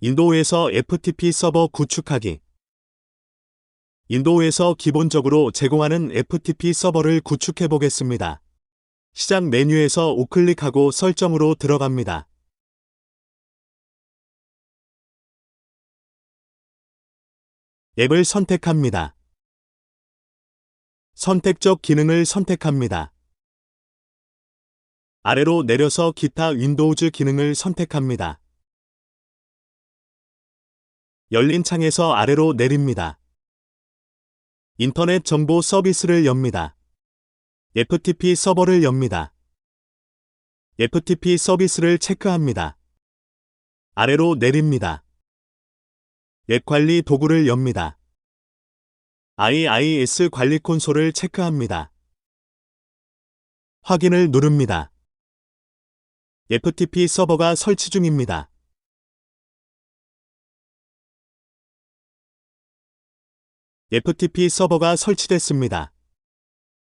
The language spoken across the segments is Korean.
인도에서 FTP 서버 구축하기. 인도에서 기본적으로 제공하는 FTP 서버를 구축해 보겠습니다. 시작 메뉴에서 우클릭하고 설정으로 들어갑니다. 앱을 선택합니다. 선택적 기능을 선택합니다. 아래로 내려서 기타 윈도우즈 기능을 선택합니다. 열린 창에서 아래로 내립니다. 인터넷 정보 서비스를 엽니다. FTP 서버를 엽니다. FTP 서비스를 체크합니다. 아래로 내립니다. 앱 관리 도구를 엽니다. IIS 관리 콘솔을 체크합니다. 확인을 누릅니다. FTP 서버가 설치 중입니다. FTP 서버가 설치됐습니다.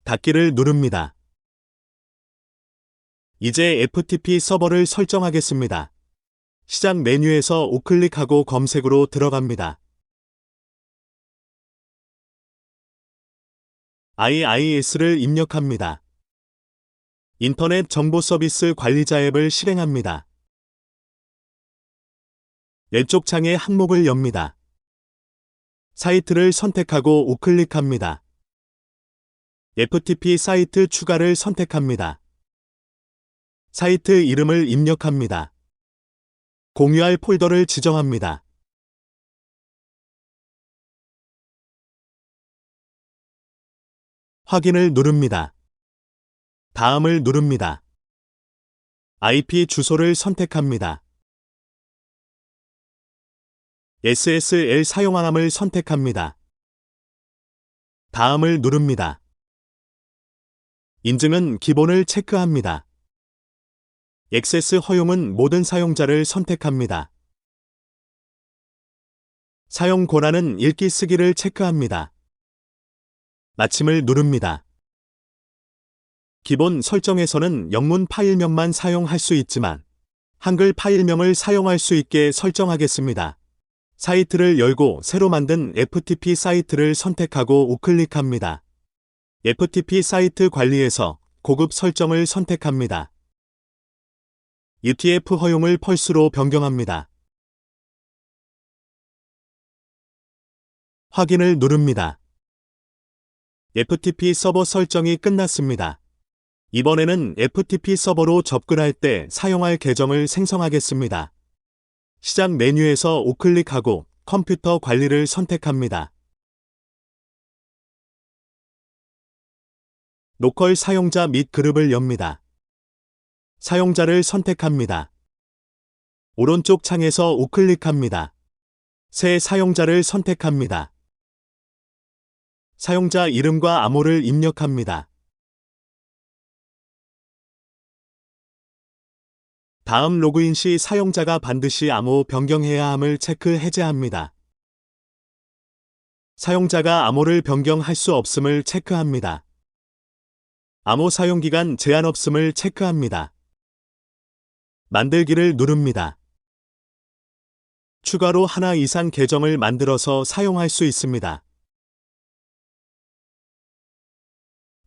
닫기를 누릅니다. 이제 FTP 서버를 설정하겠습니다. 시작 메뉴에서 우클릭하고 검색으로 들어갑니다. IIS를 입력합니다. 인터넷 정보 서비스 관리자 앱을 실행합니다. 왼쪽 창에 항목을 엽니다. 사이트를 선택하고 우클릭합니다. FTP 사이트 추가를 선택합니다. 사이트 이름을 입력합니다. 공유할 폴더를 지정합니다. 확인을 누릅니다. 다음을 누릅니다. IP 주소를 선택합니다. SSL 사용함을 선택합니다. 다음을 누릅니다. 인증은 기본을 체크합니다. 액세스 허용은 모든 사용자를 선택합니다. 사용 권한은 읽기 쓰기를 체크합니다. 마침을 누릅니다. 기본 설정에서는 영문 파일명만 사용할 수 있지만 한글 파일명을 사용할 수 있게 설정하겠습니다. 사이트를 열고 새로 만든 FTP 사이트를 선택하고 우클릭합니다. FTP 사이트 관리에서 고급 설정을 선택합니다. ETF 허용을 펄스로 변경합니다. 확인을 누릅니다. FTP 서버 설정이 끝났습니다. 이번에는 FTP 서버로 접근할 때 사용할 계정을 생성하겠습니다. 시작 메뉴에서 우클릭하고 컴퓨터 관리를 선택합니다. 로컬 사용자 및 그룹을 엽니다. 사용자를 선택합니다. 오른쪽 창에서 우클릭합니다. 새 사용자를 선택합니다. 사용자 이름과 암호를 입력합니다. 다음 로그인 시 사용자가 반드시 암호 변경해야 함을 체크 해제합니다. 사용자가 암호를 변경할 수 없음을 체크합니다. 암호 사용 기간 제한 없음을 체크합니다. 만들기를 누릅니다. 추가로 하나 이상 계정을 만들어서 사용할 수 있습니다.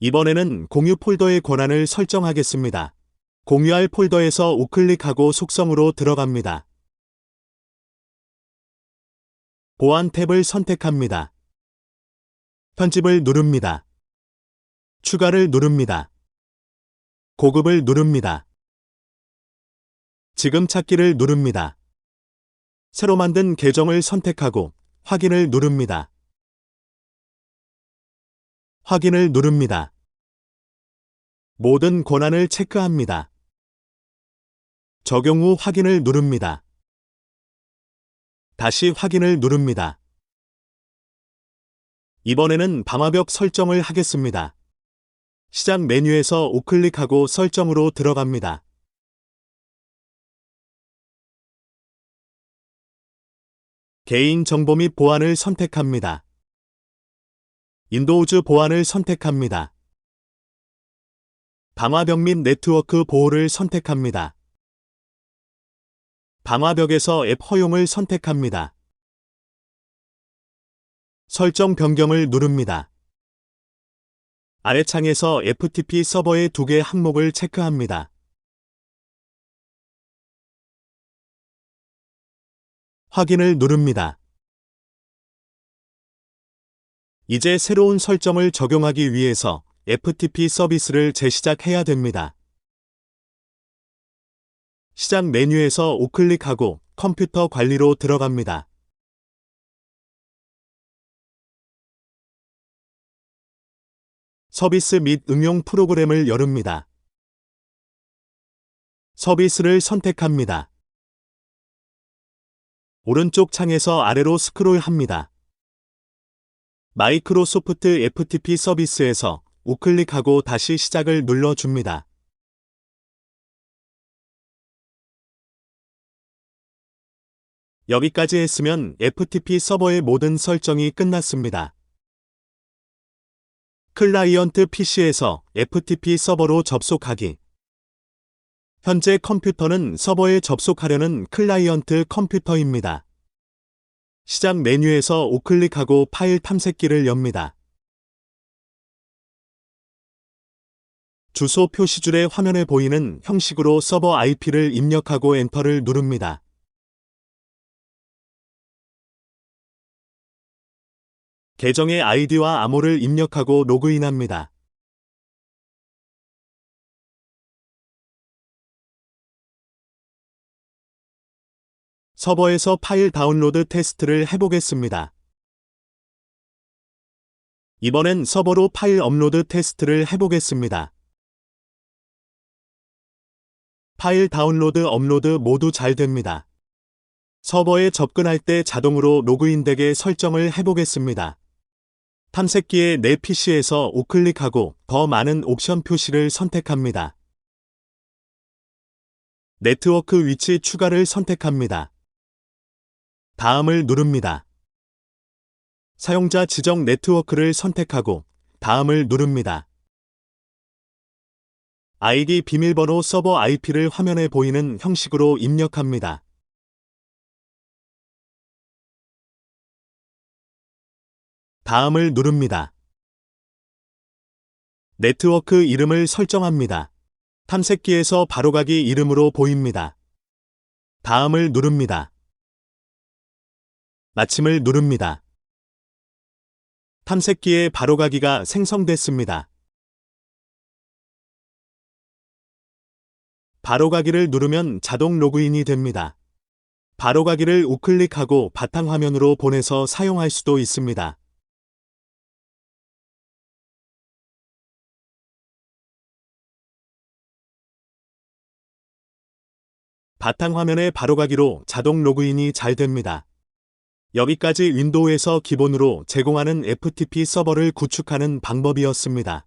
이번에는 공유 폴더의 권한을 설정하겠습니다. 공유할 폴더에서 우클릭하고 속성으로 들어갑니다. 보안 탭을 선택합니다. 편집을 누릅니다. 추가를 누릅니다. 고급을 누릅니다. 지금 찾기를 누릅니다. 새로 만든 계정을 선택하고 확인을 누릅니다. 확인을 누릅니다. 모든 권한을 체크합니다. 적용 후 확인을 누릅니다. 다시 확인을 누릅니다. 이번에는 방화벽 설정을 하겠습니다. 시작 메뉴에서 우클릭하고 설정으로 들어갑니다. 개인 정보 및 보안을 선택합니다. 인도우즈 보안을 선택합니다. 방화벽 및 네트워크 보호를 선택합니다. 방화벽에서 앱 허용을 선택합니다. 설정 변경을 누릅니다. 아래 창에서 FTP 서버의 두 개 항목을 체크합니다. 확인을 누릅니다. 이제 새로운 설정을 적용하기 위해서 FTP 서비스를 재시작해야 됩니다. 시작 메뉴에서 우클릭하고 컴퓨터 관리로 들어갑니다. 서비스 및 응용 프로그램을 열읍니다. 서비스를 선택합니다. 오른쪽 창에서 아래로 스크롤합니다. 마이크로소프트 FTP 서비스에서 우클릭하고 다시 시작을 눌러줍니다. 여기까지 했으면 FTP 서버의 모든 설정이 끝났습니다. 클라이언트 PC에서 FTP 서버로 접속하기. 현재 컴퓨터는 서버에 접속하려는 클라이언트 컴퓨터입니다. 시작 메뉴에서 우클릭하고 파일 탐색기를 엽니다. 주소 표시줄의 화면에 보이는 형식으로 서버 IP를 입력하고 엔터를 누릅니다. 계정의 아이디와 암호를 입력하고 로그인합니다. 서버에서 파일 다운로드 테스트를 해보겠습니다. 이번엔 서버로 파일 업로드 테스트를 해보겠습니다. 파일 다운로드 업로드 모두 잘 됩니다. 서버에 접근할 때 자동으로 로그인되게 설정을 해보겠습니다. 탐색기에 내 PC에서 우클릭하고 더 많은 옵션 표시를 선택합니다. 네트워크 위치 추가를 선택합니다. 다음을 누릅니다. 사용자 지정 네트워크를 선택하고 다음을 누릅니다. 아이디 비밀번호 서버 IP를 화면에 보이는 형식으로 입력합니다. 다음을 누릅니다. 네트워크 이름을 설정합니다. 탐색기에서 바로가기 이름으로 보입니다. 다음을 누릅니다. 마침을 누릅니다. 탐색기에 바로가기가 생성됐습니다. 바로가기를 누르면 자동 로그인이 됩니다. 바로가기를 우클릭하고 바탕화면으로 보내서 사용할 수도 있습니다. 바탕화면에 바로가기로 자동 로그인이 잘 됩니다. 여기까지 윈도우에서 기본으로 제공하는 FTP 서버를 구축하는 방법이었습니다.